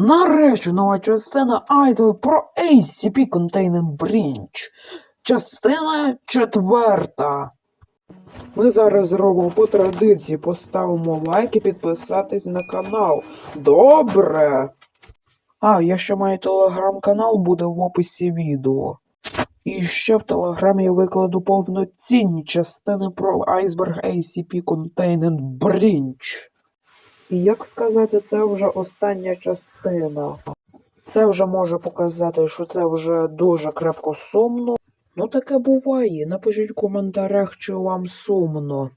Нарешті нова частина Айзел про ACP Containment Breach. Частина четверта. Ми зараз зробимо по традиції, поставимо лайк і підписатись на канал. Добре. А, я ще маю телеграм-канал, буде в описі відео. І ще в телеграмі я викладу повноцінні частини про Iceberg ACP Containment Breach. І як сказати, це вже остання частина. Це вже може показати, що це вже дуже крепко сумно. Ну таке буває. Напишіть в коментарях, чи вам сумно.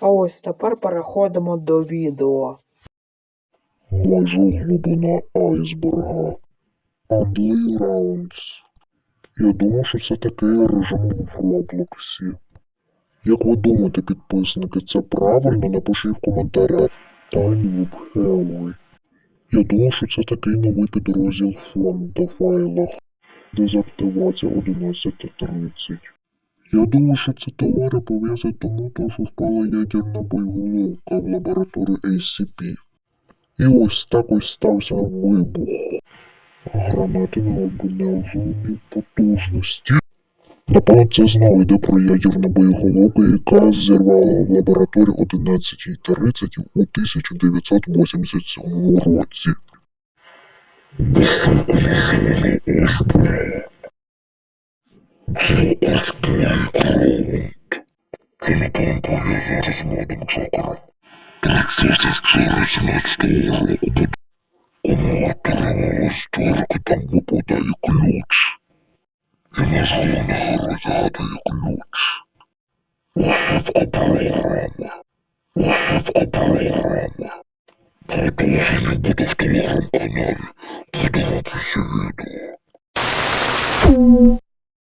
А ось тепер переходимо до відео. Майже глибина айсберга. Андлей Раунс. Я думав, що це такий режим в Роблоксі. Як ви думаєте, підписники, це правильно? Напишіть в коментарях Тайні Хеллой. Я думав, що це такий новий підрозділ фонду файлах. Дезактивація 11.30. Я думаю, що це товари пов'язані тому, то, що впала ядерна боєголовка в лабораторії ACP. І ось так ось стався вибух. Гранати на обнаженій потужності. Напевно, це знову йде про ядерну боєголовку, яка зірвала в лабораторії 11.30 у 1987 році. Високозона Осбора. Джокерський андроид. Це напевно пов'язано з модом Джокера. 30 червня 17 року Кому отримала історика там випадає ключ. ينزل نهر ذاتي قلوج وصف أبرى رامة وصف أبرى بعد تعطوه بدفت لهم قنال تضرب في سيده